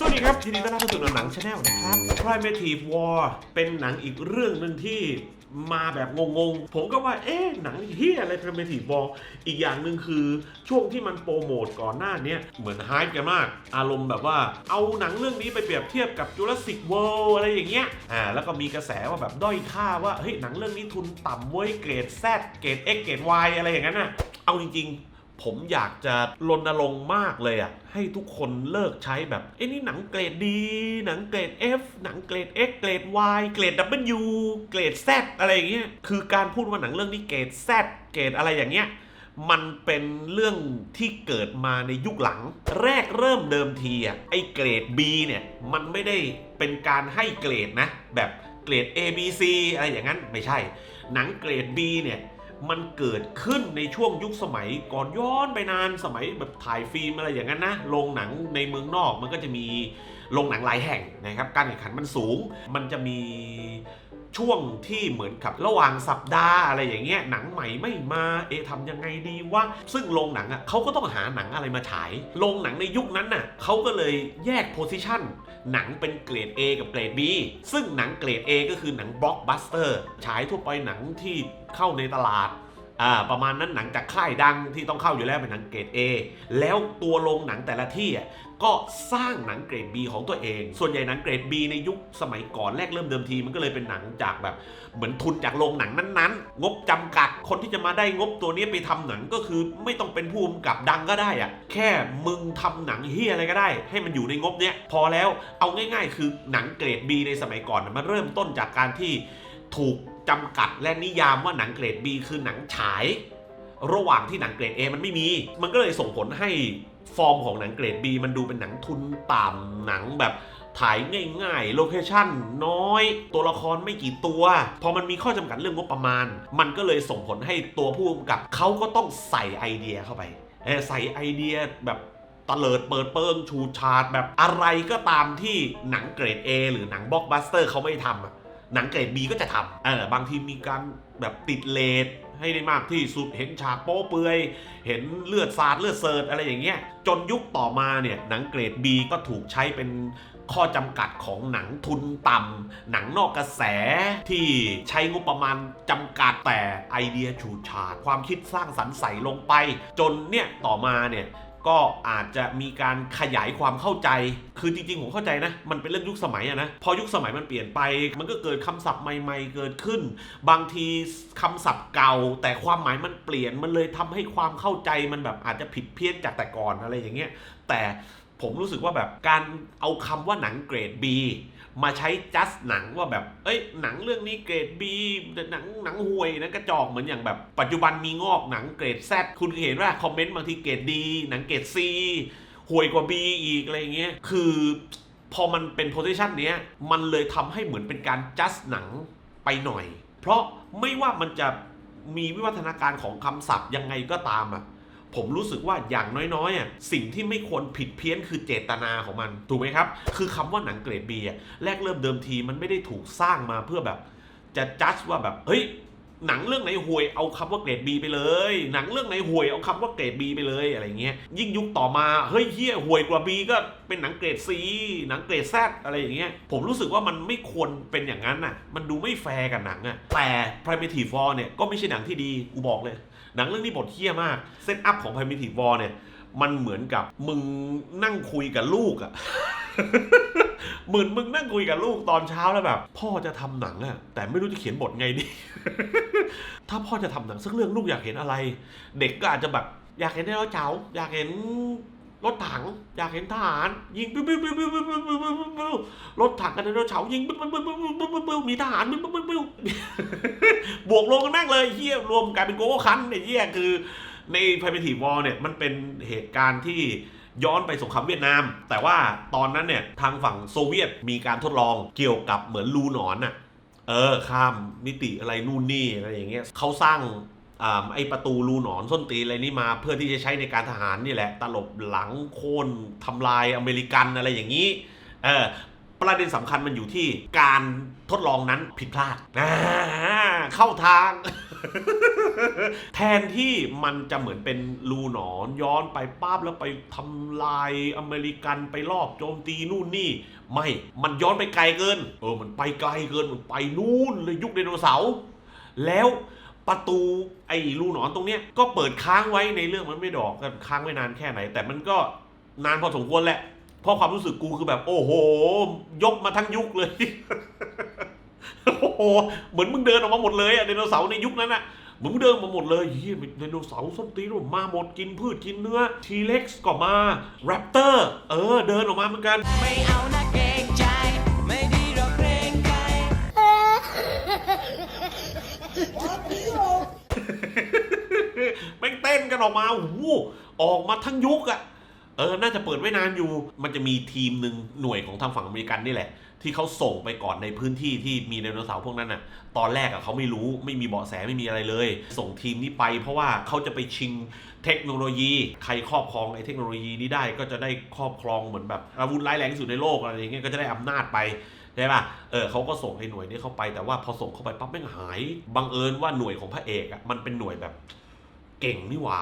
สวัสดีครับยินดีต้อนรับเข้าสู่หนังชาแนลนะครับ Primitive War เป็นหนังอีกเรื่องหนึ่งที่มาแบบงงๆ ผมก็ว่า เอ๊ะ หนังเฮียอะไร Primitive War อีกอย่างหนึ่งคือช่วงที่มันโปรโมทก่อนหน้าเนี้ยเหมือนฮป์กันมาก อารมณ์แบบว่าเอาหนังเรื่องนี้ไปเปรียบเทียบกับ Jurassic World อะไรอย่างเงี้ยอ่าแล้วก็มีกระแสว่าแบบด้อยค่าว่าเฮ้ยหนังเรื่องนี้ทุนต่ำเว้ยเกรด Z เกรด X เกรด Y อะไรอย่างนั้นน่ะเอาจริงๆ ผมอยากจะรณรงค์มากเลยอะ ให้ทุกคนเลิกใช้แบบเอ้นี่หนังเกรดดี หนังเกรด F หนังเกรด X เกรด Y เกรด W เกรด Z อะไรอย่างเงี้ยคือการพูดว่าหนังเรื่องนี้เกรด Z เกรดอะไรอย่างเงี้ยมันเป็นเรื่องที่เกิดมาในยุคหลัง แรกเริ่มเดิมทีอะไอ้เกรด B เนี่ย มันไม่ได้เป็นการให้เกรดนะ แบบเกรด A B C อะไรอย่างนั้นไม่ใช่ หนังเกรด B เนี่ย มันเกิดขึ้นในช่วงยุคสมัยก่อนย้อนไปนานสมัยแบบถ่ายฟิล์มอะไรอย่างนั้นนะโรงหนังในเมืองนอกมันก็จะมีโรงหนังหลายแห่งนะครับ การแข่งขันมันสูง มันจะมี ช่วงที่เหมือนกับระหว่างสัปดาห์อะไรอย่างเงี้ยหนังใหม่ไม่มาเอะทำยังไงดีวะซึ่งโรงหนังอะเขาก็ต้องหาหนังอะไรมาฉายโรงหนังในยุคนั้นน่ะเขาก็เลยแยกโพซิชันหนังเป็นเกรด A กับเกรด B ซึ่งหนังเกรด A ก็คือหนังบล็อกบัสเตอร์ฉายทั่วไปหนังที่เข้าในตลาดอ่าประมาณนั้นหนังจากค่ายดังที่ต้องเข้าอยู่แล้วเป็นหนังเกรด A แล้วตัวโรงหนังแต่ละที่อะ ก็สร้างหนังเกรด B ของตัวเอง ส่วนใหญ่หนังเกรด B ในยุคสมัยก่อนแรกเริ่มเดิมที มันก็เลยเป็นหนังจากแบบเหมือนทุนจากโรงหนังนั้นๆ งบจำกัด คนที่จะมาได้งบตัวนี้ไปทำหนังก็คือไม่ต้องเป็นผู้กำกับดังก็ได้อะแค่มึงทำหนังเฮียอะไรก็ได้ ให้มันอยู่ในงบเนี้ยพอแล้วเอาง่าย ๆ คือหนังเกรด B ในสมัยก่อนมันเริ่มต้นจากการที่ถูกจำกัดและนิยามว่าหนังเกรด B คือหนังฉาย ระหว่างที่หนังเกรด A มันไม่มี มันก็เลยส่งผลให้ ฟอร์มของหนังเกรด B มันดูเป็นหนังทุนต่ำหนังแบบถ่ายง่ายๆ โลเคชั่นน้อย ตัวละครไม่กี่ตัว พอมันมีข้อจำกัดเรื่องงบประมาณ มันก็เลยส่งผลให้ตัวผู้กำกับเขาก็ต้องใส่ไอเดียเข้าไป ใส่ไอเดียแบบตะเลิดเปิดเปิงชูชาดแบบอะไรก็ตามที่หนังเกรด A หรือหนังบล็อกบัสเตอร์เขาไม่ทำหนังเกรด B ก็จะทำเออบางทีมีการแบบติดเลท ให้ได้มากที่สุดเห็นฉากโป๊เปลือยเห็นเลือดสาดเลือดเสิร์ดอะไรอย่างเงี้ยจนยุคต่อมาเนี่ยหนังเกรด B ก็ถูกใช้เป็นข้อจำกัดของหนังทุนต่ำหนังนอกกระแสที่ใช้งบประมาณจำกัดแต่ไอเดียฉูดฉาดความคิดสร้างสรรค์ใส่ลงไป จนเนี่ยต่อมาเนี่ย ก็อาจจะมีการขยายความเข้าใจ คือจริงๆผมเข้าใจนะ มันเป็นเรื่องยุคสมัยอะนะ พอยุคสมัยมันเปลี่ยนไป มันก็เกิดคำศัพท์ใหม่ ๆ เกิดขึ้น บางทีคำศัพท์เก่า แต่ความหมายมันเปลี่ยน มันเลยทำให้ความเข้าใจมันแบบอาจจะผิดเพี้ยนจากแต่ก่อนอะไรอย่างเงี้ย แต่ผมรู้สึกว่าแบบการเอาคำว่าหนังเกรด B มาใช้จัสหนังว่าแบบ เอ้ย หนังเรื่องนี้เกรด B หนังหนังห่วยนะกระจอกเหมือนอย่างแบบ ปัจจุบันมีงอกหนังเกรด Z คุณเห็นว่าคอมเมนต์บางทีเกรด D หนังเกรด C ห่วยกว่า B อีกอะไรเงี้ย คือพอมันเป็นโพ i ิชันเนี้ย มันเลยทำให้เหมือนเป็นการจัสหนังไปหน่อย เพราะไม่ว่ามันจะมีวิวัฒนาการของคำศัพท์ยังไงก็ตามอะ ผมรู้สึกว่าอย่างน้อยๆอะสิ่งที่ไม่ควรผิดเพี้ยนคือเจตนาของมันถูกไหมครับ คือคำว่าหนังเกรดบีแรกเริ่มเดิมทีมันไม่ได้ถูกสร้างมาเพื่อแบบ จะจัดว่าแบบเฮ้ยหนังเรื่องไหนห่วยเอาคำว่าเกรด B ไปเลย หนังเรื่องไหนห่วยเอาคำว่าเกรด B ไปเลยอะไรเงี้ยยิ่งยุคต่อมาเฮ้ยเฮี้ยห่วยกว่า B ก็เป็นหนังเกรด C หนังเกรด Z อะไรอย่างเงี้ยผมรู้สึกว่ามันไม่ควรเป็นอย่างนั้นน่ะ มันดูไม่แฟร์กับหนังอะแต่ Primitive War เนี่ยก็ไม่ใช่หนังที่ดีกูบอกเลย หนังเรื่องนี้บทเที่ยมาก เซตอัพของ Primitive War เนี่ย มันเหมือนกับมึงนั่งคุยกับลูกอะเหมือนมึงนั่งคุยกับลูกตอนเช้าแล้วแบบ พ่อจะทำหนังอะแต่ไม่รู้จะเขียนบทไงดี ถ้าพ่อจะทำหนังสักเรื่องลูกอยากเห็นอะไร เด็กก็อาจจะแบบอยากเห็นไดโนเสาร์อยากเห็น รถถังอยากเห็นทหารยิงปิ๊บปิ๊บปิ๊บปิ๊บปิ๊บปิ๊บปิ๊บปิ๊บปิ๊บรถถังกับไดโนเสายิงปิ๊บปิ๊บปิ๊บปิ๊บปิ๊บปิ๊บปิ๊บมีทหารปิ๊บปิ๊บปิ๊บปิ๊บวกลงกันแม่งเลยเฮียรวมกลายเป็นโกโก้คันไอ้เฮียคือ ใน Primitive War เนี่ยมันเป็นเหตุการณ์ที่ย้อนไปสงครามเวียดนาม แต่ว่าตอนนั้นเนี่ยทางฝั่งโซเวียตมีการทดลองเกี่ยวกับเหมือนรูหนอนน่ะเออข้ามมิติอะไรนู่นนี่อะไรอย่างเงี้ยเขาสร้าง ไอประตูรูหนอนส้นตีนอะไรนี่มา เพื่อที่จะใช้ในการทหารนี่แหละ ตลบหลังโค่นทำลายอเมริกันอะไรอย่างนี้เออประเด็นสำคัญมันอยู่ที่การทดลองนั้นผิดพลาดอ่าเข้าทาง แทนที่มันจะเหมือนเป็นรูหนอนย้อนไปป้าบแล้วไปทำลายอเมริกันไปรอบโจมตีนู่นนี่ ไม่ มันย้อนไปไกลเกิน เออ มันไปไกลเกิน มันไปนู่นเลยยุคไดโนเสาร์แล้ว ประตูไอ้รูหนอนตรงเนี้ยก็เปิดค้างไว้ในเรื่องมันไม่ดอกกันค้างไว้นานแค่ไหน แต่มันก็นานพอสมควรแหละเพราะความรู้สึกกูคือแบบ โอ้โห ยกมาทั้งยุคเลย โอ้โห เหมือนมึงเดินออกมาหมดเลยอะไดโนเสาร์ในยุคนั้นอะเหมือนมึงเดินมาหมดเลยเฮียไดโนเสาร์ส้นตีนมาหมดกินพืชกินเนื้อทีเล็กซ์ก็มาแรปเตอร์ เออ เดินออกมาเหมือนกันไม่เอานะเก ออกมาโอ้โหออกมาทั้งยุคอะเออ น่าจะเปิดไว้นานอยู่ มันจะมีทีมหนึ่งหน่วยของทางฝั่งอเมริกันนี่แหละ ที่เขาส่งไปก่อนในพื้นที่ที่มีไดโนเสาร์พวกนั้นน่ะ ตอนแรกอะเขาไม่รู้ ไม่มีเบาะแสไม่มีอะไรเลย ส่งทีมนี้ไป เพราะว่าเขาจะไปชิงเทคโนโลยี ใครครอบครองไอ้เทคโนโลยีนี้ได้ก็จะได้ครอบครองเหมือนแบบอาวุธร้ายแรงที่สุดในโลกอะไรอย่างเงี้ย ก็จะได้อำนาจไปใช่ป่ะ เออเขาก็ส่งไอ้หน่วยนี้เข้าไป แต่ว่าพอส่งเข้าไปปั๊บแม่งหาย บังเอิญว่าหน่วยของพระเอกอะมันเป็นหน่วยแบบ เก่งนี่หว่า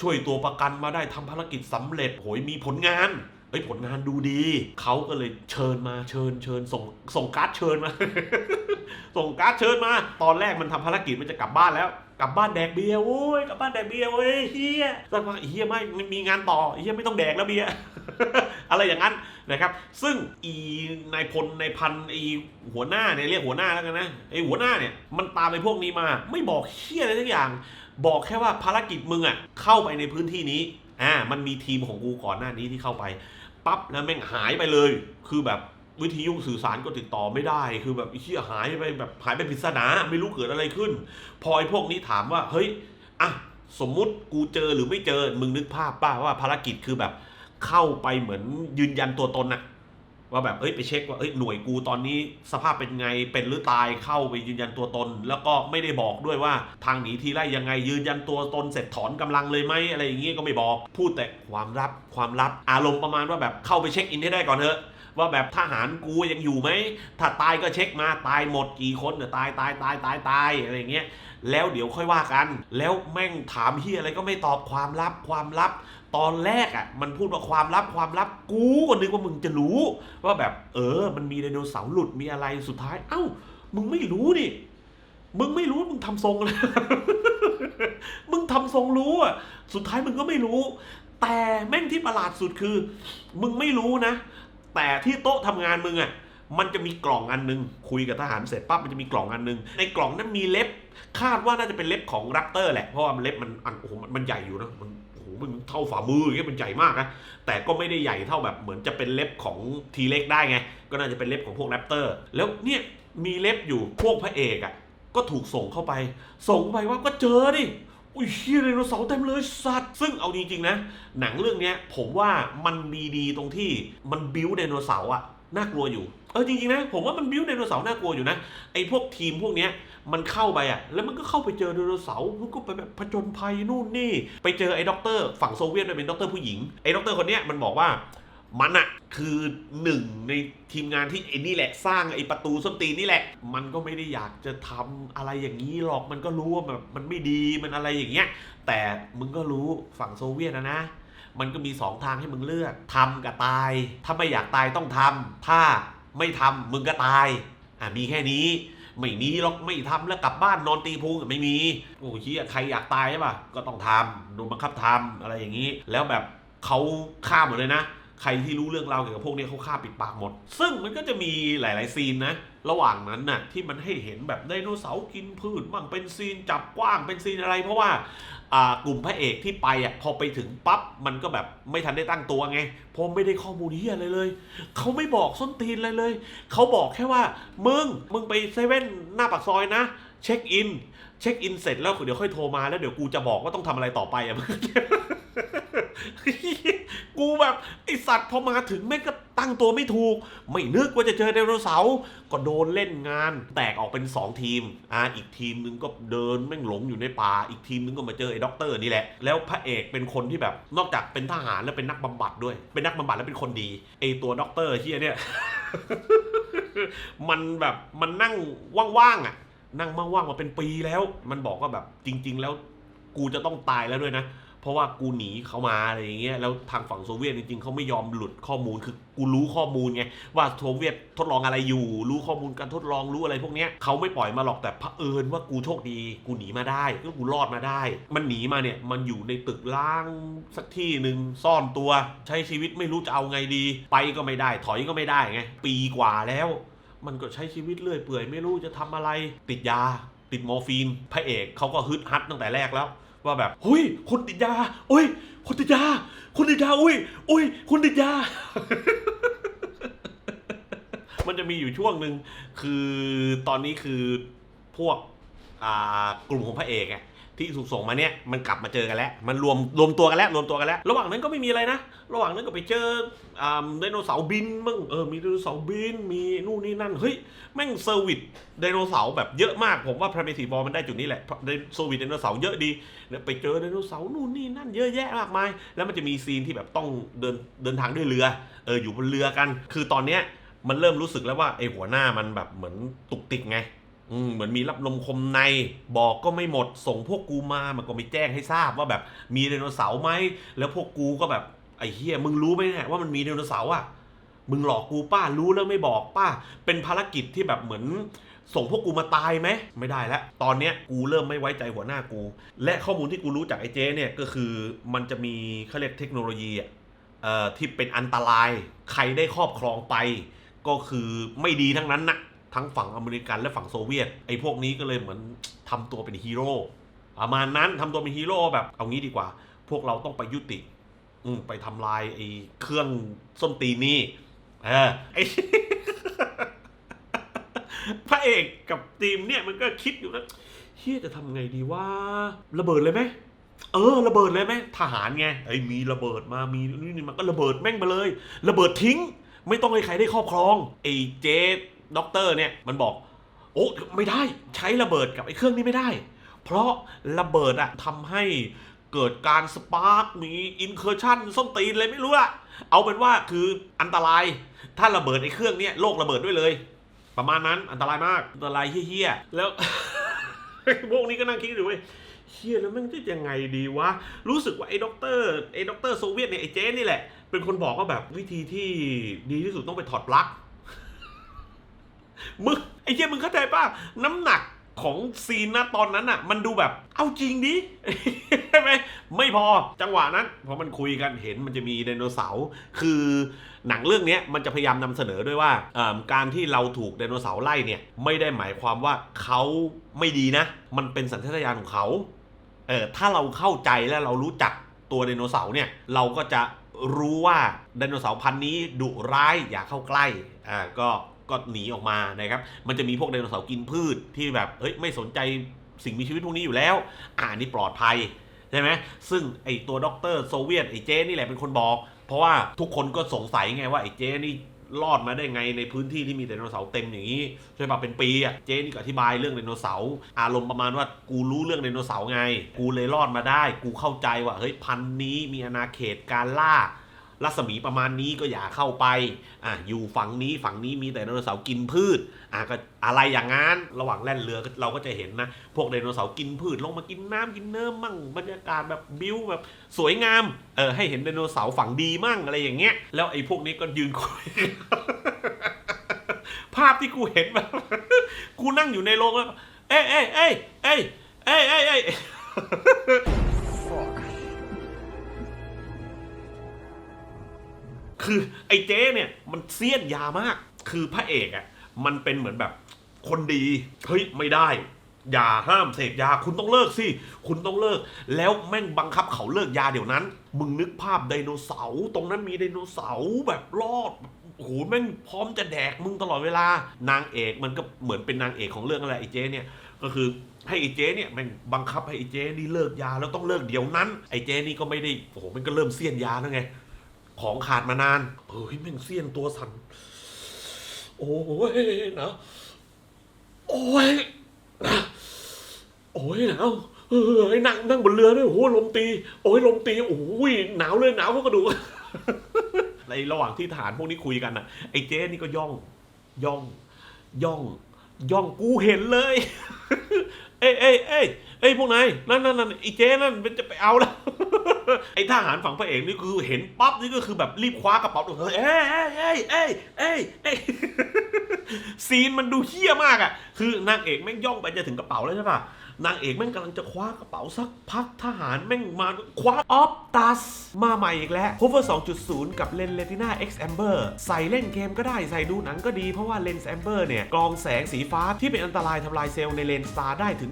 ช่วยตัวประกันมาได้ทำภารกิจสำเร็จโหยมีผลงานเฮ้ยผลงานดูดี เขาก็เลยเชิญมาเชิญเชิญส่งส่งการ์ดเชิญมา ส่งการ์ดเชิญมา ตอนแรกมันทำภารกิจมันจะกลับบ้านแล้ว กลับบ้านแดกเบียร์โว้ยกลับบ้านแดกเบียร์เว้ยเฮียสักพักเฮียไม่มันมีงานต่อเฮียไม่ต้องแดกแล้วเบียร์อะไรอย่างนั้นนะครับ ซึ่งอีนายพลนายพันไอหัวหน้าเนี่ยเรียกหัวหน้าแล้วกันนะไอหัวหน้าเนี่ยมันตามไอพวกนี้มา ไม่บอกเฮียอะไรทั้งอย่าง บอกแค่ว่าภารกิจมึงอะเข้าไปในพื้นที่นี้อ่ามันมีทีมของกูก่อนหน้านี้ที่เข้าไปปั๊บแล้วแม่งหายไปเลย คือแบบวิทยุสื่อสารก็ติดต่อไม่ได้ คือแบบไอ้เหี้ยหายไปแบบหายไปปริศนาไม่รู้เกิดอะไรขึ้น พอไอ้พวกนี้ถามว่าเฮ้ยอะสมมุติกูเจอหรือไม่เจอมึงนึกภาพป้าว่าภารกิจคือแบบเข้าไปเหมือนยืนยันตัวตนน่ะ ว่าแบบเอ้ยไปเช็คว่าเอ้ยหน่วยกูตอนนี้สภาพเป็นไงเป็นหรือตายเข้าไปยืนยันตัวตน แล้วก็ไม่ได้บอกด้วยว่าทางหนีทีไล่ยังไงยืนยันตัวตนเสร็จถอนกำลังเลยไหมอะไรอย่างงี้ก็ไม่บอกพูดแต่ความลับความลับอารมณ์ประมาณว่าแบบเข้าไปเช็คอินให้ได้ก่อนเถอะ ว่าแบบทหารกูยังอยู่ไหมถ้าตายก็เช็คมาตายหมดกี่คนเนี่ยตายตายตายตายตายอะไรอย่างเงี้ยแล้วเดี๋ยวค่อยว่ากัน แล้วแม่งถามเฮียอะไรก็ไม่ตอบความลับความลับ ตอนแรกอะ มันพูดว่าความลับความลับกูก็นึกว่ามึงจะรู้ ว่าแบบ เออ มันมีไดโนเสาร์หลุดมีอะไรสุดท้าย เอ้า มึงไม่รู้นี่มึงไม่รู้มึงทำทรงเลยมึงทำทรงรู้อะ สุดท้ายมึงก็ไม่รู้ แต่แม่งที่ประหลาดสุดคือ มึงไม่รู้นะ แต่ที่โต๊ะทำงานมึงอะมันจะมีกล่องอันหนึง คุยกับทหารเสร็จปั๊บมันจะมีกล่องอันหนึง ในกล่องนั้นมีเล็บ คาดว่าน่าจะเป็นเล็บของแรปเตอร์แหละเพราะว่ามันเล็บมันอันโอ้โหมันใหญ่อยู่นะมันโอ้โหมันเท่าฝ่ามืออย่างเงี้ยมันใหญ่มากนะแต่ก็ไม่ได้ใหญ่เท่าแบบเหมือนจะเป็นเล็บของทีเล็กได้ไง ก็น่าจะเป็นเล็บของพวกแรปเตอร์ แล้วเนี่ยมีเล็บอยู่พวกพระเอกอะก็ถูกส่งเข้าไป ส่งไปว่าก็เจอดิ อุ้ยเฮียไดโนเสาร์เต็มเลยสัตว์ ซึ่งเอาจริงๆนะ หนังเรื่องนี้ผมว่ามันมีดีตรงที่มันบิ้วไดโนเสาร์อะน่ากลัวอยู่ เออจริงๆนะ ผมว่ามันบิ้วไดโนเสาร์น่ากลัวอยู่นะไอ้พวกทีมพวกเนี้ยมันเข้าไปอะแล้วมันก็เข้าไปเจอไดโนเสาร์มันก็ไปแบบผจญภัยนู่นนี่ ไปเจอไอ้ด็อกเตอร์ฝั่งโซเวียตมันเป็นด็อกเตอร์ผู้หญิงไอ้ด็อกเตอร์คนเนี้ยมันบอกว่า มันอะคือหนึ่งในทีมงานที่ไอ้นี่แหละสร้างไอ้ประตูส้นตีนนี่แหละ มันก็ไม่ได้อยากจะทำอะไรอย่างนี้หรอกมันก็รู้ว่าแบบมันไม่ดีมันอะไรอย่างเงี้ย แต่มึงก็รู้ฝั่งโซเวียตนะนะมันก็มีสองทางให้มึงเลือกทำกับตาย ถ้าไม่อยากตายต้องทำถ้าไม่ทำมึงก็ตาย อะมีแค่นี้ไม่มีหรอกไม่ทำแล้วกลับบ้านนอนตีพุงไม่มีโอ้ยเหี้ยใครอยากตายใช่ปะก็ต้องทำโดนบังคับทำอะไรอย่างนี้ แล้วแบบเขาฆ่าหมดเลยนะ ใครที่รู้เรื่องราวเกี่ยวกับพวกนี้เขาฆ่าปิดปากหมด ซึ่งมันก็จะมีหลาย ๆ ซีนนะ ระหว่างนั้นน่ะที่มันให้เห็นแบบไดโนเสาร์กินพืชบ้างเป็นซีนจับกว้างเป็นซีนอะไร เพราะว่ากลุ่มพระเอกที่ไปอะพอไปถึงปั๊บมันก็แบบไม่ทันได้ตั้งตัวไงเพราะไม่ได้ข้อมูลเฮียอะไรเลยเขาไม่บอกส้นตีนอะไรเลยเขาบอกแค่ว่ามึงมึงไปเซเว่นหน้าปากซอยนะเช็คอินเช็คอินเสร็จแล้วเดี๋ยวค่อยโทรมาแล้วเดี๋ยวกูจะบอกว่าต้องทำอะไรต่อไปอะ กูแบบไอสัตว์พอมาถึงแม่งก็ตั้งตัวไม่ถูก ไม่นึกว่าจะเจอไดโนเสาร์ก็โดนเล่นงาน แตกออกเป็น 2 ทีมอ่าอีกทีมนึงก็เดินแม่งหลงอยู่ในป่า อีกทีมนึงก็มาเจอไอ้ด็อกเตอร์นี่แหละ แล้วพระเอกเป็นคนที่แบบนอกจากเป็นทหารแล้วเป็นนักบำบัดด้วย เป็นนักบำบัดแล้วเป็นคนดีไอตัวด็อกเตอร์เฮียเนี่ยมันแบบมันนั่งว่างๆอะ นั่งว่างๆมาเป็นปีแล้ว มันบอกว่าแบบจริง ๆ แล้วกูจะต้องตายแล้วด้วยนะ ราะว่ากูหนีเขามาอะไรอย่างเงี้ยแล้วทางฝั่งโซเวียตจริงๆเขาไม่ยอมหลุดข้อมูลคือกูรู้ข้อมูลไงว่าโซเวียตทดลองอะไรอยู่ รู้ข้อมูลการทดลองรู้อะไรพวกเนี้ยเขาไม่ปล่อยมาหรอกแต่เผอิญว่ากูโชคดีกูหนีมาได้ก็กูรอดมาได้ มันหนีมาเนี่ยมันอยู่ในตึกล้างสักที่หนึ่งซ่อนตัว ใช้ชีวิตไม่รู้จะเอาไงดี ไปก็ไม่ได้ ถอยก็ไม่ได้ไงปีกว่าแล้ว มันก็ใช้ชีวิตเรื่อยเปื่อยไม่รู้จะทำอะไร ติดยา ติดมอร์ฟีนพระเอกเขาก็ฮึดฮัดตั้งแต่แรกแล้ว ว่าแบบอุ้ยคนติดยาอุ้ยคนติดยาคนติดยาอุ้ยอุ้ยคนติดยา มันจะมีอยู่ช่วงหนึ่งคือตอนนี้คือพวกกลุ่มของพระเอกอะ ที่ถูกส่งมาเนี่ยมันกลับมาเจอกันแล้ว มันรวมรวมตัวกันแล้วรวมตัวกันแล้ว ระหว่างนั้นก็ไม่มีอะไรนะ ระหว่างนั้นก็ไปเจอไดโนเสาร์บินมึงเออมีไดโนเสาร์บินมีนู่นนี่นั่นเฮ้ยแม่งเซอร์วิสไดโนเสาร์แบบเยอะมากผมว่าพรเมธีบอลมันได้จุดนี้แหละไดเซอร์วิสไดโนเสาร์เยอะดีไปเจอไดโนเสาร์นู่นนี่นั่นเยอะแยะมากมาย แล้วมันจะมีซีนที่แบบต้องเดินเดินทางด้วยเรือเอออยู่บนเรือกัน คือตอนเนี้ยมันเริ่มรู้สึกแล้วว่าไอหัวหน้ามันแบบเหมือนตุกติกไง อืมเหมือนมีรับลมคมในบอกก็ไม่หมด ส่งพวกกูมามันก็ไม่แจ้งให้ทราบว่าแบบมีไดโนเสาร์ไหมแล้วพวกกูก็แบบไอ้เฮียมึงรู้ไหมเนี่ยว่ามันมีไดโนเสาร์อะมึงหลอกกูป้ารู้แล้วไม่บอกป้า เป็นภารกิจที่แบบเหมือน ส่งพวกกูมาตายไหมไม่ได้แล้ว ตอนเนี้ยกูเริ่มไม่ไว้ใจหัวหน้ากู และข้อมูลที่กูรู้จากไอ้เจ๊เนี่ยก็คือมันจะมีเขาเรียกเทคโนโลยีอะเอ่อที่เป็นอันตราย ใครได้ครอบครองไป ก็คือไม่ดีทั้งนั้นนะ ทั้งฝั่งอเมริกันและฝั่งโซเวียต ไอ้พวกนี้ก็เลยเหมือนทำตัวเป็นฮีโร่ประมาณนั้นทำตัวเป็นฮีโร่แบบเอางี้ดีกว่า พวกเราต้องไปยุติอืไปทำลายไอ้เครื่องส้นตีนนี่เออไอ้พระเอกกับทีมเนี่ยมันก็คิดอยู่นะเฮียจะทำไงดีว่าระเบิดเลยไหมเออระเบิดเลยไหมทหารไงไอ้มีระเบิดมามีนี่นี่มันก็ระเบิดแม่งไปเลย ระเบิดทิ้ง ไม่ต้องให้ใครได้ครอบครองไอ้เจ ด็อกเตอร์เนี่ยมันบอก โอ้ไม่ได้ใช้ระเบิดกับไอ้เครื่องนี้ไม่ได้ เพราะระเบิดอะทำให้เกิดการสปาร์กมีอินเคอร์ชันส้นตีนเลยไม่รู้อะเอาเป็นว่าคืออันตราย ถ้าระเบิดไอ้เครื่องเนี้ยโลกระเบิดด้วยเลย ประมาณนั้นอันตรายมากอันตรายเฮี้ยๆแล้วพวกนี้ก็นั่งคิดอยู่เว้ยเฮียแล้วมันจะยังไงดีวะ รู้สึกว่าไอ้ด็อกเตอร์ไอ้ด็อกเตอร์โซเวียตเนี่ยไอ้เจนนี่แหละ เป็นคนบอกว่าแบบวิธีที่ดีที่สุดต้องไปถอดปลั๊ก มึงไอ้เหี้ยมึงเข้าใจป่ะน้ำหนักของซีนนะตอนนั้นอะ มันดูแบบเอาจริงดิใช่ไหมไม่พอจังหวะนั้นพอมันคุยกันเห็นมันจะมีไดโนเสาร์คือหนังเรื่องนี้มันจะพยายามนำเสนอด้วยว่าการที่เราถูกไดโนเสาร์ไล่เนี่ย ไม่ได้หมายความว่าเขาไม่ดีนะ มันเป็นสัญชาตญาณของเขาเออถ้าเราเข้าใจและเรารู้จักตัวไดโนเสาร์เนี่ยเราก็จะรู้ว่าไดโนเสาร์พันธุ์นี้ดุร้ายอย่าเข้าใกล้อ่าก็ ก็หนีออกมานะครับ มันจะมีพวกไดโนเสาร์กินพืชที่แบบเอ้ยไม่สนใจสิ่งมีชีวิตพวกนี้อยู่แล้ว อ่านี่ปลอดภัยใช่ไหมซึ่งไอตัวด็อกเตอร์โซเวียตไอเจนี่แหละเป็นคนบอก เพราะว่าทุกคนก็สงสัยไงว่าไอเจนี่รอดมาได้ไงในพื้นที่ที่มีไดโนเสาร์เต็มอย่างนี้ใช่ปะเป็นปีอะเจนี่ก็อธิบายเรื่องไดโนเสาร์อารมณ์ประมาณว่ากูรู้เรื่องไดโนเสาร์ไง กูเลยรอดมาได้ กูเข้าใจว่าเฮ้ยพันธุ์นี้มีอาณาเขตการล่า รัศมีประมาณนี้ก็อย่าเข้าไปอะอยู่ฝั่งนี้ฝั่งนี้มีแต่ไดโนเสาร์กินพืชอะก็อะไรอย่างงั้น ระหว่างแล่นเรือเราก็จะเห็นนะ พวกไดโนเสาร์กินพืชลงมากินน้ำกินเนื้อมั่งบรรยากาศแบบบิวแบบสวยงามเออให้เห็นไดโนเสาร์ฝั่งดีมั่งอะไรอย่างเงี้ยแล้วไอ้พวกนี้ก็ยืนคุยภาพที่กูเห็นแบบกูนั่งอยู่ในโรงแล้วเอ้ยเอ้ยเอ้ยเอ้ยเอ้ยเอ้ย คือไอ้เจ๊เนี่ยมันเสี้ยนยามาก คือพระเอกอะ่ะมันเป็นเหมือนแบบคนดี เฮ้ยไม่ได้ อย่าห้ามเสพยาคุณต้องเลิกสิ คุณต้องเลิก แล้วแม่งบังคับเขาเลิกยาเดี๋ยวนั้น มึงนึกภาพไดโนเสาร์ตรงนั้นมีไดโนเสาร์แบบรอดโอ้โหแม่งพร้อมจะแดกมึงตลอดเวลา นางเอกมันก็เหมือนเป็นนางเอกของเรื่องอะไรไอ้เจ๊เนี่ยก็คือให้ไอ้เจ๊เนี่ยแมันบังคับให้ไอ้เจ๊นี่เลิกยาแล้วต้องเลิกเดี๋ยวนั้นไอ้เจ๊นี่ก็ไม่ได้โอ้โหมันก็เริ่มเสี้ยนยาแล้วไง ของขาดมานานเฮ้ยแม่งเสี้ยนตัวสั่นโอ้ยนาวโอ้ยนาวโอ้ยหนาวเฮ้ยนั่งนั่งบนเรือด้วยโอ้ลมตี โอ้ยลมตีโอ้ยหนาวเลยหนาวก็กระดูกในระหว่างที่ทหารพวกนี้คุยกันน่ะไอ้เจ๊นี่ก็ย่องย่อง ย่อง ย่องกูเห็นเลย เอ้ยเอ้ยเอ้ยเอ้ยพวกนายนั่นนั่นนั่นไอ้เจ๊นั่นมันจะไปเอาแล้ว ไอ้ทหารฝั่งพระเอกนี่คือเห็นปั๊บนี่ก็คือแบบรีบคว้ากระเป๋าตัวเอ้ยเอ้ยเอ้ยเอ้ยเอ้ยเอ้ยซีนมันดูเฮี้ยมากอะคือนางเอกแม่งย่องไปจะถึงกระเป๋าแล้วใช่ป่ะ นางเอกแม่งกำลังจะคว้ากระเป๋าสักพักทหารแม่งมาคว้าออฟตัสมาใหม่อีกแล้ว Hover 2.0 กับเลน Retina X Amber ใส่เล่นเกมก็ได้ใส่ดูหนังก็ดีเพราะว่าเลนส์ Amber เนี่ยกรองแสงสีฟ้าที่เป็นอันตรายทำลายเซลล์ในเลนส์ตาได้ถึง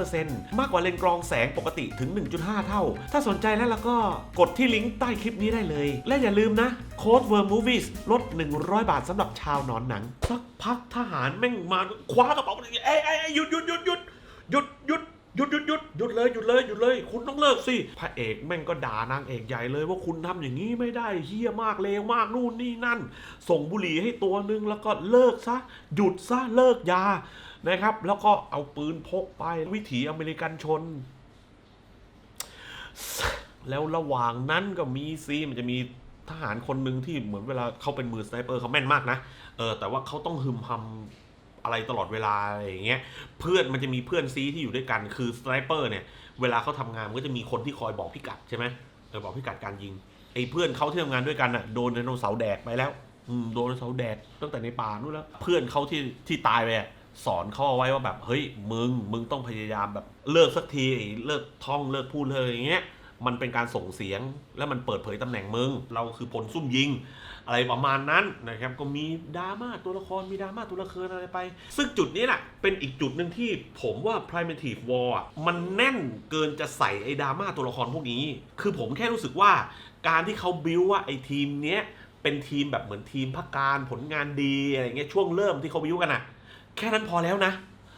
73%มากกว่าเลนส์กรองแสงปกติถึง 1.5 เท่า ถ้าสนใจแล้วแล้วก็กดที่ลิงก์ใต้คลิปนี้ได้เลย และอย่าลืมนะโค้ด w o r m Movies ลด 100 บาทสำหรับชาวหนอนหนังสักพักทหารแม่งมาคว้ากระเป๋าเอ้ยเอ้ยเอ้ยหยุดหยุดหยุดหยุด หยุดหยุดหยุดหยุดหยุดหยุดเลยหยุดเลยหยุดเลย คุณต้องเลิกสิพระเอกแม่งก็ด่านางเอกใหญ่เลยว่าคุณทำอย่างนี้ไม่ได้เฮี้ยมากเลวมากนู่นนี่นั่น ส่งบุหรี่ให้ตัวนึงแล้วก็เลิกซะหยุดซะเลิกยานะครับ แล้วก็เอาปืนพกไปวิถีอเมริกันชน แล้วระหว่างนั้นก็มีซีมันจะมีทหารคนหนึ่งที่เหมือนเวลาเขาเป็นมือสไนเปอร์เขาแม่นมากนะเออแต่ว่าเขาต้องฮึมพำ อะไรตลอดเวลาอะไรอย่างเงี้ยเพื่อนมันจะมีเพื่อนซีที่อยู่ด้วยกันคือสไนเปอร์เนี่ยเวลาเขาทำงานมันก็จะมีคนที่คอยบอกพิกัดใช่ไหมเออบอกพิกัดการยิงไอ้เพื่อนเขาที่ทำงานด้วยกันอะโดนไดโนเสาร์แดกไปแล้วอืมโดนไดโนเสาร์แดกตั้งแต่ในป่านู่นแล้ว เพื่อนเขาที่ที่ตายไปสอนเขาเอาไว้ว่าแบบเฮ้ยมึงมึงต้องพยายามแบบเลิกสักทีเลิกท่องเลิกพูดเลยอย่างเงี้ยมันเป็นการส่งเสียงและมันเปิดเผยตำแหน่งมึง เราคือผลซุ่มยิง อะไรประมาณนั้นนะครับก็มีดราม่าตัวละครมีดราม่าตัวละครอะไรไป ซึ่งจุดนี้แหละเป็นอีกจุดหนึ่งที่ผมว่า Primitive War มันแน่นเกินจะใส่ไอ้ดราม่าตัวละครพวกนี้ คือผมแค่รู้สึกว่าการที่เขาบิวว่าไอ้ทีมเนี้ยเป็นทีมแบบเหมือนทีมพักการผลงานดีอะไรเงี้ยช่วงเริ่มที่เขาบิวกันอะแค่นั้นพอแล้วนะ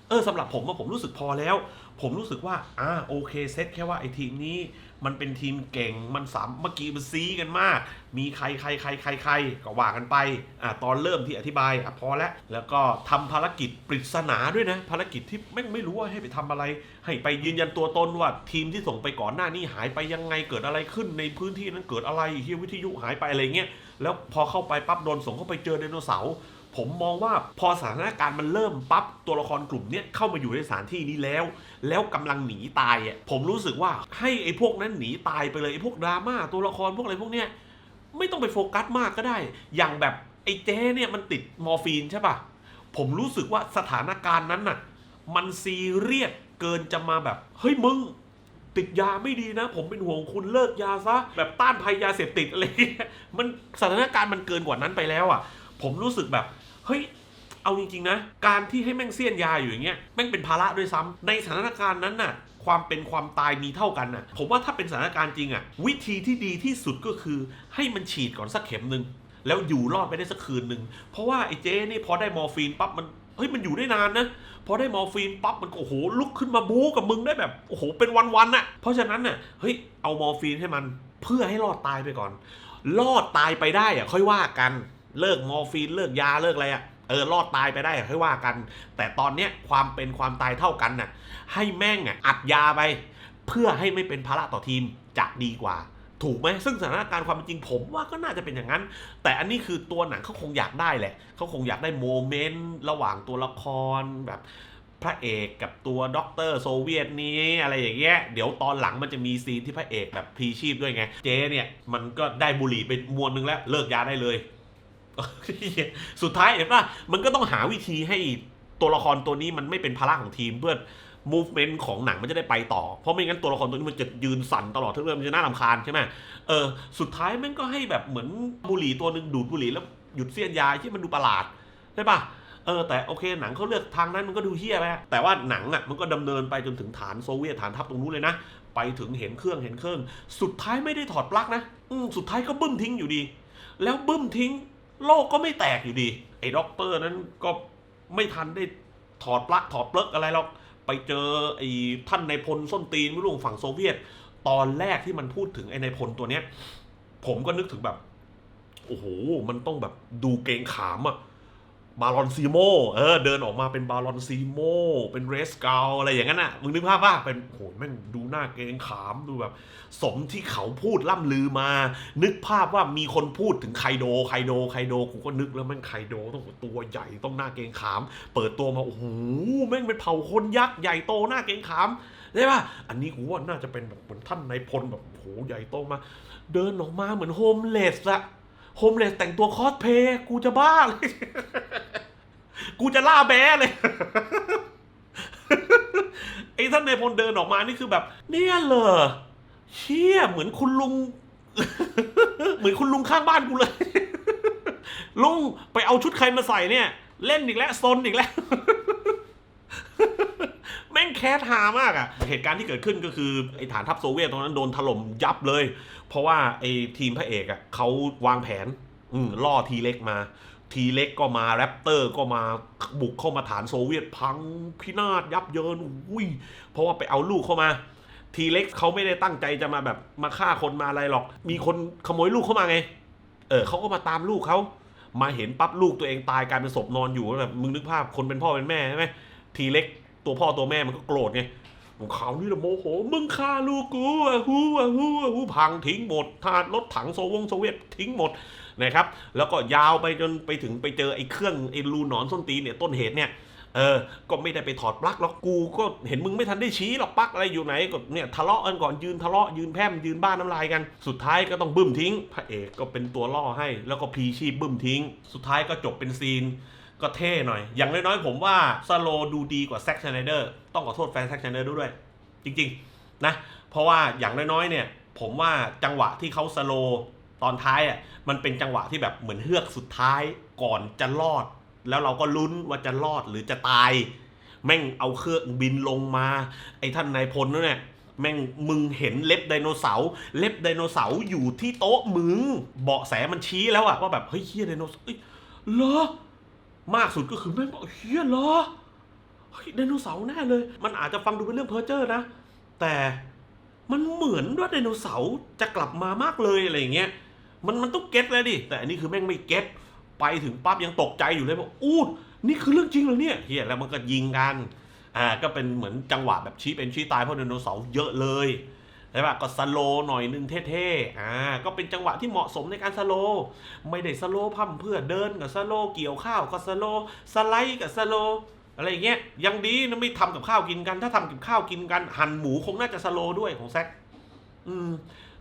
เออสำหรับผมว่าผมรู้สึกพอแล้ว ผมรู้สึกว่าอ่าโอเคเซตแค่ว่าไอ้ทีมนี้มันเป็นทีมเก่งมันสามเมื่อกี้มันซีกันมาก มีใครใครใครใครใครก็ว่ากันไปอ่าตอนเริ่มที่อธิบายอะพอแล้วแล้วก็ทำภารกิจปริศนาด้วยนะ ภารกิจที่ไม่ไม่รู้ว่าให้ไปทำอะไร ให้ไปยืนยันตัวตนว่าทีมที่ส่งไปก่อนหน้านี้หายไปยังไงเกิดอะไรขึ้นในพื้นที่นั้นเกิดอะไรเฮียวิทยุหายไปอะไรเงี้ยแล้วพอเข้าไปปั๊บโดนส่งเข้าไปเจอไดโนเสาร์ ผมมองว่าพอสถานการณ์มันเริ่มปั๊บตัวละครกลุ่มเนี้ยเข้ามาอยู่ในสถานที่นี้แล้ว แล้วกำลังหนีตายอะผมรู้สึกว่าให้ไอ้พวกนั้นหนีตายไปเลยไอ้พวกดราม่าตัวละครพวกอะไรพวกเนี้ยไม่ต้องไปโฟกัสมากก็ได้ อย่างแบบไอ้เจ๊เนี่ยมันติดมอร์ฟีนใช่ปะผมรู้สึกว่าสถานการณ์นั้นน่ะมันซีเรียสเกินจะมาแบบเฮ้ยมึงติดยาไม่ดีนะ ผมเป็นห่วงคุณเลิกยาซะแบบต้านภัยยาเสพติดอะไรมันสถานการณ์มันเกินกว่านั้นไปแล้วอะ ผมรู้สึกแบบ ฮ้ยเอาจริงๆนะ การที่ให้แม่งเสี้ยนยาอยู่อย่างเงี้ยแม่งเป็นภาระด้วยซ้ำในสถานการณ์นั้นน่ะ ความเป็นความตายมีเท่ากันน่ะ ผมว่าถ้าเป็นสถานการณ์จริงอะ วิธีที่ดีที่สุดก็คือ ให้มันฉีดก่อนสักเข็มหนึ่งแล้วอยู่รอดไปได้สักคืนหนึ่งเพราะว่าไอ้เจ๊นี่พอได้มอร์ฟีนปั๊บมันเฮ้ยมันอยู่ได้นานนะพอได้มอร์ฟีนปั๊บมันก็โอ้โหลุกขึ้นมาบู๊กับมึงได้แบบโอ้โหเป็นวันๆน่ะ เพราะฉะนั้นน่ะเฮ้ยเอามอร์ฟีนให้มันเพื่อให้รอดตายไปก่อน รอดตายไปได้อะค่อยว่ากัน เลิกมอร์ฟีนเลิกยาเลิกอะไรอะเออรอดตายไปได้ค่อยว่ากัน แต่ตอนเนี้ยความเป็นความตายเท่ากันน่ะให้แม่งอะอัดยาไป เพื่อให้ไม่เป็นภาระต่อทีมจะดีกว่า ถูกไหมซึ่งสถานการณ์ความเป็นจริงผมว่าก็น่าจะเป็นอย่างนั้น แต่อันนี้คือตัวหนังเขาคงอยากได้แหละเขาคงอยากได้โมเมนต์ระหว่างตัวละครแบบพระเอกกับตัวด็อกเตอร์โซเวียตนี้อะไรอย่างเงี้ยเดี๋ยวตอนหลังมันจะมีซีนที่พระเอกแบบพีชีพด้วยไง เจเนี่ยมันก็ได้บุหรี่ไปมวนนึงแล้วเลิกยาได้เลย สุดท้ายเห็นป่ะมันก็ต้องหาวิธีให้ตัวละครตัวนี้มันไม่เป็นภาระของทีมเพื่อ movement ของหนังมันจะได้ไปต่อ เพราะไม่งั้นตัวละครตัวนี้มันจะยืนสั่นตลอดทั้งเรื่องมันจะน่ารำคาญใช่ไหมเออสุดท้ายม่งก็ให้แบบเหมือนบุหรี่ตัวหนึ่งดูดบุหรี่แล้วหยุดเสี้ยนยาที่มันดูประหลาดใช่ปะเออแต่โอเคหนังเขาเลือกทางนั้นมันก็ดูเฮี้ยไปอะแต่ว่าหนังอะมันก็ดำเนินไปจนถึงฐานโซเวียตฐานทัพตรงนู้นเลยนะ ไปถึงเห็นเครื่องเห็นเครื่อง สุดท้ายไม่ได้ถอดปลั๊กนะ อืสุดท้ายก็บึ้มทิ้งอยู่ดี แล้วบึ้มทิ้ง โลกก็ไม่แตกอยู่ดี ไอ้ด็อกเตอร์นั้นก็ไม่ทันได้ถอดปลั๊กถอดปลั๊กอะไรหรอก ไปเจอไอ้ท่านนายพลส้นตีนไม่รู้ของฝั่งโซเวียต ตอนแรกที่มันพูดถึงไอ้นายพลตัวเนี้ย ผมก็นึกถึงแบบ โอ้โห มันต้องแบบดูเกงขามอะ บาลอนซีโมเออเดินออกมาเป็นบาลอนซีโมเป็นเรสเกลอะไรอย่างนั้นอะมึงนึกภาพว่าเป็นโหแม่งดูหน้าเกรงขามดูแบบ สมที่เขาพูดล่ำลือมา นึกภาพว่ามีคนพูดถึงไคโดไคโดไคโดกูก็นึกแล้วแม่งไคโดต้องตัวใหญ่ต้องหน้าเกรงขาม เปิดตัวมาโอ้โหแม่งเป็นเผ่าคนยักษ์ใหญ่โตหน้าเกรงขามใช่ป่ะอันนี้กูว่าน่าจะเป็นแบบเหมือนท่านนายพลแบบโอ้โหใหญ่โตมา เดินออกมาเหมือนโฮมเลสอะ โฮมเลสแต่งตัวคอสเพย์กูจะบ้าเลย กูจะล่าแบ้เลยไอ้ท่านในพลเดินออกมานี่คือแบบ เนี่ยเหรอเชี่ยเหมือนคุณลุง เหมือนคุณลุงข้างบ้านกูเลย ลุงไปเอาชุดใครมาใส่เนี่ย เล่นอีกแล้วซนอีกแล้ว แม่งแคสหามากอะเหตุการณ์ที่เกิดขึ้นก็คือไอ้ฐานทัพโซเวียตตรงนั้นโดนถล่มยับเลย เพราะว่าไอ้ทีมพระเอกอะเขาวางแผนอืล่อทีเล็กมา ทีเล็กก็มาแรปเตอร์ก็มาบุกเข้ามาฐานโซเวียตพังพินาศยับเยินอุ้ยเพราะว่าไปเอาลูกเข้ามา ทีเล็กเขาไม่ได้ตั้งใจจะมาแบบมาฆ่าคนมาอะไรหรอก มีคนขโมยลูกเข้ามาไง เออเขาก็มาตามลูกเขามาเห็นปั๊บลูกตัวเองตายกลายเป็นศพนอนอยู่แบบมึงนึกภาพคนเป็นพ่อเป็นแม่ใช่ไหม ทีเล็กตัวพ่อตัวแม่มันก็โกรธไงของเขานี่ละโมโห มึงฆ่าลูกกูอะฮู้อะฮู้อะฮู้พังทิ้งหมดทานรถถังโซวงโซเวียตทิ้งหมดนะครับ แล้วก็ยาวไปจนไปถึงไปเจอไอ้เครื่องไอ้รูหนอนส้นตีนเนี่ยต้นเหตุเนี่ยเออ ก็ไม่ได้ไปถอดปลั๊กหรอกกูก็เห็นมึงไม่ทันได้ชี้หรอกปลั๊กอะไรอยู่ไหนก็เนี่ยทะเลาะกันก่อนยืนทะเลาะยืนแพร่มยืนบ้านน้ำลายกัน สุดท้ายก็ต้องบึ้มทิ้ง พระเอกก็เป็นตัวล่อให้ แล้วก็พีชีพบึ้มทิ้ง สุดท้ายก็จบเป็นซีน ก็เท่หน่อย อย่างน้อยๆผมว่าสโลดูดีกว่าแซ็กชไนเดอร์ต้องขอโทษแฟนแซ็กชไนเดอร์ด้วย จริงๆนะเพราะว่าอย่างน้อยๆเนี่ย ผมว่าจังหวะที่เขาสโลตอนท้ายอะมันเป็นจังหวะที่แบบเหมือนเฮือกสุดท้ายก่อนจะรอด แล้วเราก็ลุ้นว่าจะรอดหรือจะตาย แม่งเอาเครื่องบินลงมา ไอ้ท่านนายพลนั่นแหละแม่งมึงเห็นเล็บไดโนเสาร์เล็บไดโนเสาร์อยู่ที่โต๊ะมึง เบาะแสมันชี้แล้วอะว่าแบบเฮ้ยเฮียไดโนเสาร์เอ้ยเหรอ มากสุดก็คือแม่งบอกเฮียเหรอไดโนเสาร์แน่เลย มันอาจจะฟังดูเป็นเรื่องเพ้อเจ้อนะ แต่มันเหมือนว่าไดโนเสาร์จะกลับมามากเลยอะไรอย่างเงี้ยมันมันต้องเก็ตแล้วดิ แต่อันนี้คือแม่งไม่เก็ตไปถึงปั๊บยังตกใจอยู่เลยบอกอู้นี่คือเรื่องจริงเหรอเนี่ยเฮียแล้วมันก็ยิงกันอ่าก็เป็นเหมือนจังหวะแบบชี้เป็นชี้ตายเพราะไดโนเสาร์เยอะเลย ใช่ปะก็สโลหน่อยนึงเท่ๆอ่าก็เป็นจังหวะที่เหมาะสมในการสโลไม่ได้สโลพั่มเพื่อเดินกับสโลเกี่ยวข้าวก็สโลสไลด์กับสโลอะไรอย่างเงี้ยยังดีนะไม่ทำกับข้าวกินกัน ถ้าทำกับข้าวกินกันหั่นหมูคงน่าจะสโลด้วยของแซคอืม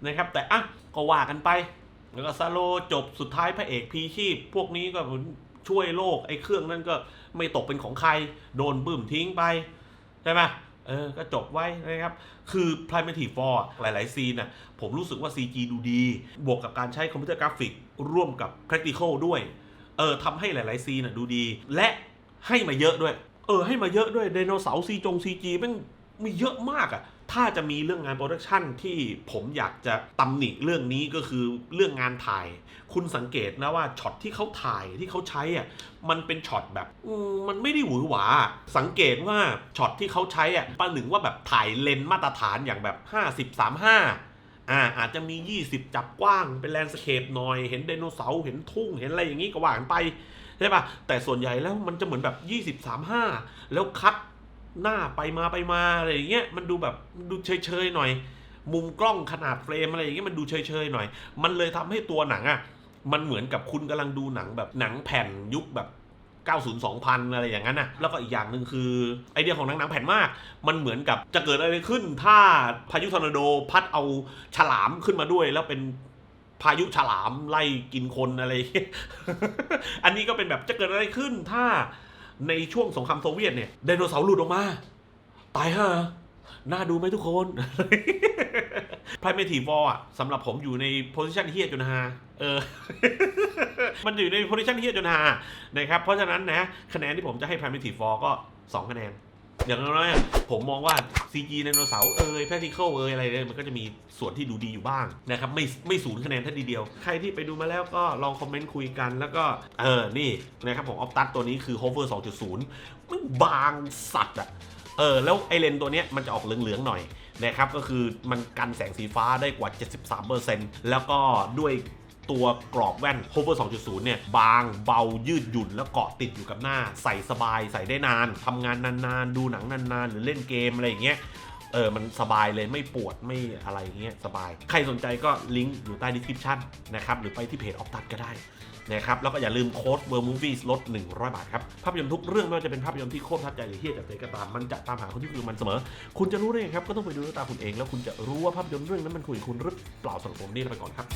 นะครับ แต่อะก็ว่ากันไปแล้วก็สโลจบสุดท้ายพระเอกพีชีพ พวกนี้ก็ช่วยโลกไอ้เครื่องนั้นก็ไม่ตกเป็นของใคร โดนบึ้มทิ้งไปใช่ไหม เออก็จบไว้นะครับ คือ Primitive 4 หลาย ๆ ซีนน่ะผมรู้สึกว่า CG ดูดี บวกกับการใช้คอมพิวเตอร์กราฟิก ร่วมกับ Practical ด้วย เออทำให้หลาย ๆ ซีนน่ะดูดี และให้มาเยอะด้วย เออ ให้มาเยอะด้วยไดโนเสาร์ซีจง CG แม่งมีเยอะมากอะ ถ้าจะมีเรื่องงานโปรดักชันที่ผมอยากจะตำหนิเรื่องนี้ก็คือเรื่องงานถ่าย คุณสังเกตนะว่าช็อตที่เขาถ่ายที่เขาใช้อะมันเป็นช็อตแบบมันไม่ได้หวือหวา สังเกตว่าช็อตที่เขาใช้อะประหนึ่งว่าแบบถ่ายเลนส์มาตรฐานอย่างแบบ 50 35อ่าอาจจะมี 20 จับกว้าง เป็นแลนด์สเคปหน่อย เห็นไดโนเสาร์เห็นทุ่งเห็นอะไรอย่างนี้ก็ว่ากันไปใช่ปะแต่ส่วนใหญ่แล้วมันจะเหมือนแบบ 20 35 แล้วคัด หน้าไปมาไปมาอะไรอย่างเงี้ยมันดูแบบดูเฉยๆหน่อย มุมกล้องขนาดเฟรมอะไรอย่างเงี้ยมันดูเฉยๆหน่อย มันเลยทำให้ตัวหนังอะมันเหมือนกับคุณกำลังดูหนังแบบหนังแผ่นยุคแบบ90 2000 อะไรอย่างนั้นนะแล้วก็อีกอย่างหนึ่งคือไอเดียของหนังหนังแผ่นมาก มันเหมือนกับจะเกิดอะไรขึ้น ถ้าพายุทอร์นาโดพัดเอาฉลามขึ้นมาด้วย แล้วเป็นพายุฉลามไล่กินคนอะไร อันนี้ก็เป็นแบบจะเกิดอะไรขึ้นถ้า ในช่วงสงครามโซเวียตเนี่ยไดโนเสาร์หลุดออกมา ตายฮะน่าดูไหมทุกคน Primitive War อะสำหรับผมอยู่ในโพสิชันเฮียจนฮาเออ มันอยู่ในโพสิชันเฮียจนฮานะครับ เพราะฉะนั้นนะคะแนนที่ผมจะให้ Primitive War ก็ 2 คะแนน อย่างน้อยๆผมมองว่า CG ไดโนเสาร์เอย Practical เอยอะไรเลยมันก็จะมีส่วนที่ดูดีอยู่บ้างนะครับไม่ไม่ศูนย์คะแนนท่าทีเดียว ใครที่ไปดูมาแล้วก็ลองคอมเมนต์คุยกัน แล้วก็เออนี่นะครับผมออฟตัดตัวนี้คือ Hover 2.0 มันบางสัตว์อะเออแล้วไอเลนตัวเนี้ยมันจะออกเหลืองๆหน่อยนะครับก็คือมันกันแสงสีฟ้าได้กว่า 73%แล้วก็ด้วย ตัวกรอบแว่น Hover 2.0 เนี่ย บางเบายืดหยุ่นแล้วเกาะติดอยู่กับหน้า ใส่สบายใส่ได้นานทำงานนานๆ ดูหนังนานๆ หรือเล่นเกมอะไรอย่างเงี้ยเออ มันสบายเลยไม่ปวดไม่อะไรเงี้ยสบาย ใครสนใจก็ลิงก์อยู่ใต้ดีสคริปชั o n นะครับ หรือไปที่เพจออฟตัดก็ได้ นะครับแล้วก็อย่าลืมโค้ด World Movies ลด 100 บาทครับ ภาพยนตร์ทุกเรื่องไม่ว่าจะเป็นภาพยนตร์ที่โคตรทัดใจหรือเฮี้ยจับใจก็ตามมันจะตามหาคนที่คือมันเสมอ คุณจะรู้ได้ไงครับก็ต้องไปดูด้วยตาคุณเองแล้วคุณจะรู้ว่าภาพยนตร์เรื่องนั้นมันคุยกับคุณหรือเปล่าสำหรับผมนี่ไปก่อนครับ